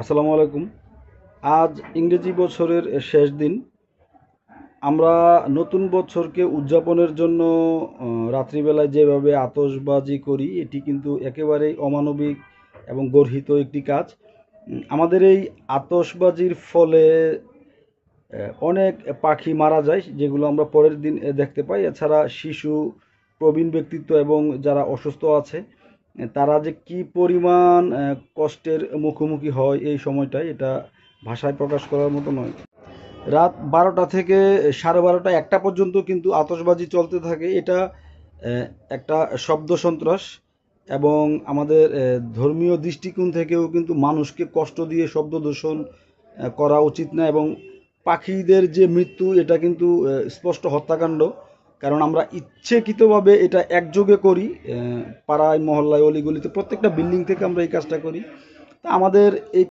আসসালামু আলাইকুম। আজ ইংরেজি বছরের শেষ দিন। আমরা নতুন বছরকে উদযাপনের জন্য রাত্রিবেলায় যেভাবে আতসবাজি করি, এটি কিন্তু একেবারেই অমানবিক এবং গর্হিত একটি কাজ। আমাদের এই আতসবাজির ফলে অনেক পাখি মারা যায়, যেগুলো আমরা পরের দিন দেখতে পাই। এছাড়া শিশু, প্রবীণ ব্যক্তিত্ব এবং যারা অসুস্থ আছে তারা যে কি পরিমাণ কষ্টের মুখোমুখি হয় এই সময়টায় এটা ভাষায় প্রকাশ করার মতো নয়। রাত বারোটা থেকে সাড়ে বারোটা একটা পর্যন্ত কিন্তু আতসবাজি চলতে থাকে। এটা একটা শব্দ সন্ত্রাস এবং আমাদের ধর্মীয় দৃষ্টিকোণ থেকেও কিন্তু মানুষকে কষ্ট দিয়ে শব্দ দূষণ করা উচিত না এবং পাখিদের যে মৃত্যু, এটা কিন্তু স্পষ্ট হত্যাকাণ্ড। কারণ আমরা ইচ্ছেকৃতভাবে এটা একযোগে করি পাড়ায়, মহল্লায়, অলিগলিতে, প্রত্যেকটা বিল্ডিং থেকে আমরা এই কাজটা করি। তা আমাদের এই